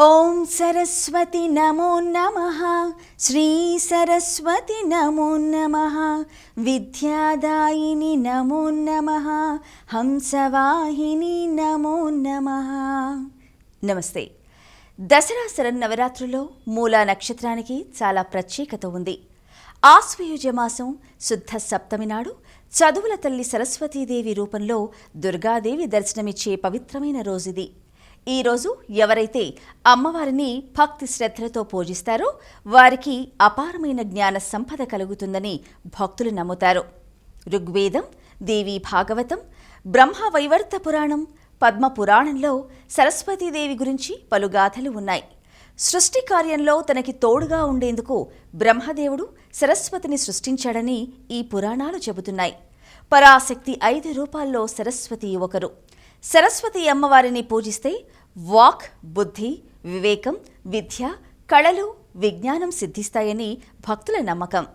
ఓం సరస్వతి నమో నమ. శ్రీ సరస్వతి నమో నమ. విద్యాదాయిని నమో నమ. హంసవాహిని నమో నమ. నమస్తే. దసరా శరన్నవరాత్రుల్లో మూలా నక్షత్రానికి చాలా ప్రత్యేకత ఉంది. ఆశ్వయుజ మాసం శుద్ధ సప్తమి నాడు చదువుల తల్లి సరస్వతీదేవి రూపంలో దుర్గాదేవి దర్శనమిచ్చే పవిత్రమైన రోజుది. ఈ రోజు ఎవరైతే అమ్మవారిని భక్తి శ్రద్ధలతో పూజిస్తారో వారికి అపారమైన జ్ఞాన సంపద కలుగుతుందని భక్తులు నమ్ముతారు. ఋగ్వేదం దేవి భాగవతం బ్రహ్మ వైవర్త పురాణం పద్మ పురాణంలో సరస్వతీదేవి గురించి పలు గాథలు ఉన్నాయి. సృష్టి కార్యంలో తనకి తోడుగా ఉండేందుకు బ్రహ్మదేవుడు సరస్వతిని సృష్టించాడని ఈ పురాణాలు చెబుతున్నాయి. పరాశక్తి ఐదు రూపాల్లో సరస్వతి ఒకరు. సరస్వతి అమ్మవారిని పూజిస్తే వాక్ బుద్ధి వివేకం విద్య కళలు విజ్ఞానం సిద్ధిస్తాయని భక్తుల నమ్మకం.